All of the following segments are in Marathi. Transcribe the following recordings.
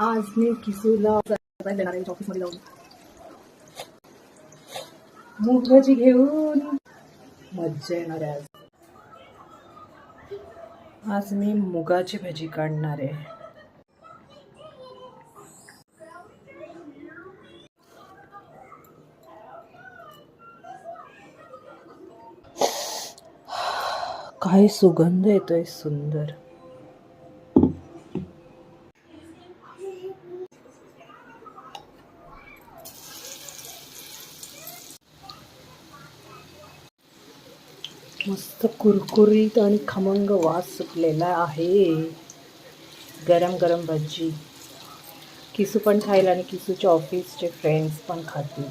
आज मी किसूला surprise देणार आहे ऑफिसमध्ये जाऊन मूग भाजी घेऊन मज्जा येणार आहे आज. आज मी मुगाची भाजी काढणार आहे. काय सुगंध येतोय सुंदर. मस्त कुरकुरीत आणि खमंग वास सुटलेला आहे. गरम गरम भजी. किसू पण खाईल आणि किसूच्या ऑफिसचे फ्रेंड्स पण खातील.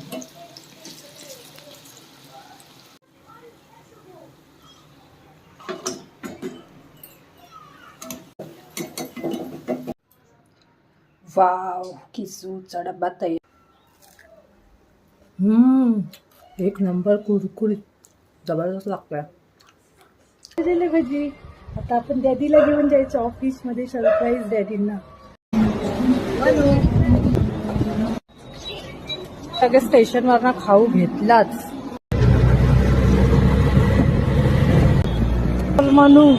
वाव किसूचा डब्बा तयार. हम्म, एक नंबर कुरकुरीत. जबरदस्त लागतोय. दिले भजी. आता आपण डॅडीला घेऊन जायचं ऑफिसमध्ये सरप्राईज डॅडींना. सगळे स्टेशनवरनं खाऊ घेतलाच. मनू.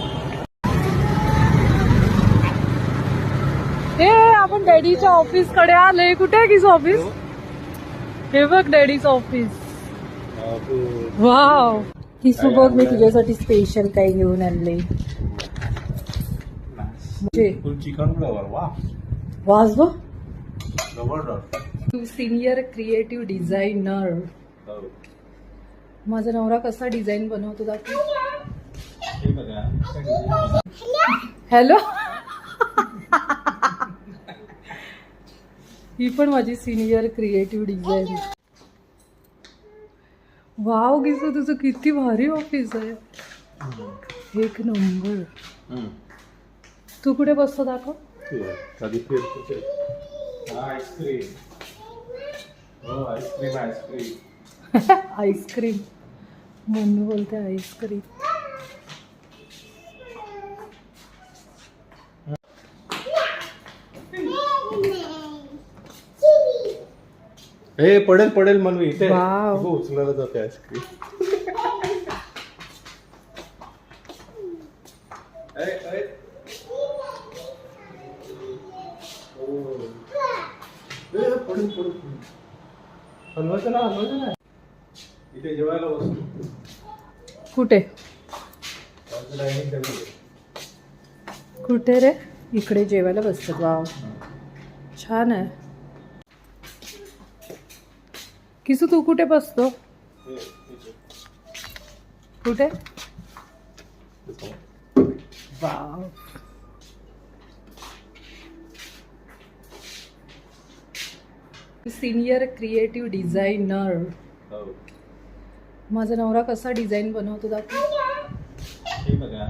हे आपण डॅडीच्या ऑफिसकडे आले कुठे आहे किस ऑफिस? हे बघ डॅडीचं ऑफिस. वाव किसू बघ मी तुझ्यासाठी स्पेशल काही घेऊन आणले चिकन फ्लेवर वा. तू सिनियर क्रिएटिव्ह डिझायनर माझा नवरा कसा डिझाईन बनवतो दाखव. हे हॅलो ही पण माझी सिनियर क्रिएटिव्ह डिझाईन वाव किसू तुझं किती भारी ऑफिस आहे. एक नंबर. तू कुठे बसतो दाखव. आईस्क्रीम हो ice cream ice cream ice cream mummy बोलते आईस्क्रीम हे पडेल पडेल मनवी इथे. वाव. इथे उचलायला जाते आईस्क्रीम पडेल पडेल. हलवायचं ना हलवायचं ना. इथे जेवायला बसतो कुठे? डायनिंग टेबल कुठे रे? इकडे जेवायला बसतात वाव. छान आहे. किसू तू कुठे बसतो? कुठे? वाव. Senior creative designer. माझा नवरा कसा डिझाईन बनवतो दाखव. हे बघा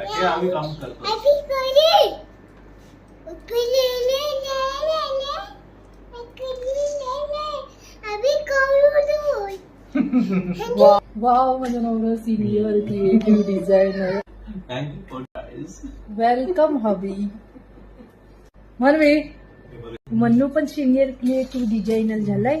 हे आम्ही काम करतो. वाव माझा नवरा senior creative designer welcome hubby म्हणवे Mannu पण सिनियर क्रिएटिव्ह डिझायनर झालाय.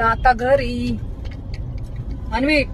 आता घरी. अन्वी